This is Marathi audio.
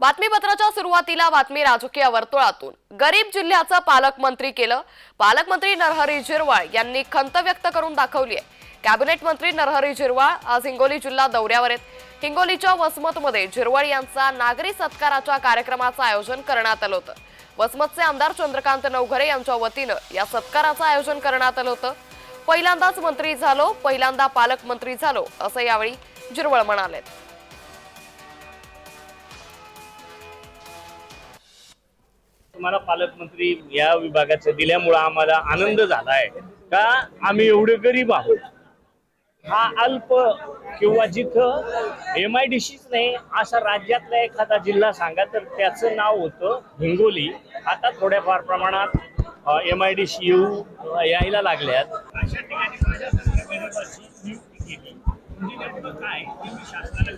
बातमीपत्राच्या सुरुवातीला बातमी राजकीय वर्तुळातून. गरीब जिल्ह्याचं पालकमंत्री केलं. पालकमंत्री नरहरी झिरवाळ यांनी खंत व्यक्त करून दाखवली आहे कॅबिनेट मंत्री नरहरी झिरवाळ आज हिंगोली जिल्हा दौऱ्यावर आहेत. हिंगोलीच्या वसमतमध्ये झिरवाळ यांचा नागरी सत्काराच्या कार्यक्रमाचं आयोजन करण्यात आलं होतं. वसमतचे आमदार चंद्रकांत नवघरे यांच्या वतीनं या सत्काराचं आयोजन करण्यात आलं होतं. पहिल्यांदाच मंत्री झालो पहिल्यांदा पालकमंत्री झालो असं यावेळी झिरवळ म्हणाले तुम्हाला पालकमंत्री या विभागाचं दिल्यामुळं आम्हाला आनंद झालाय. का आम्ही एवढे गरीब आहोत? हा अल्प किंवा जिथं एम आय डी सीच नाही असा राज्यातला एखादा जिल्हा सांगा तर त्याचं नाव होतं हिंगोली. आता थोड्याफार प्रमाणात एम आय डी सी येऊ यायला लागल्यात. अशा ठिकाणी नियुक्ती केली. म्हणजे काय? शासनाला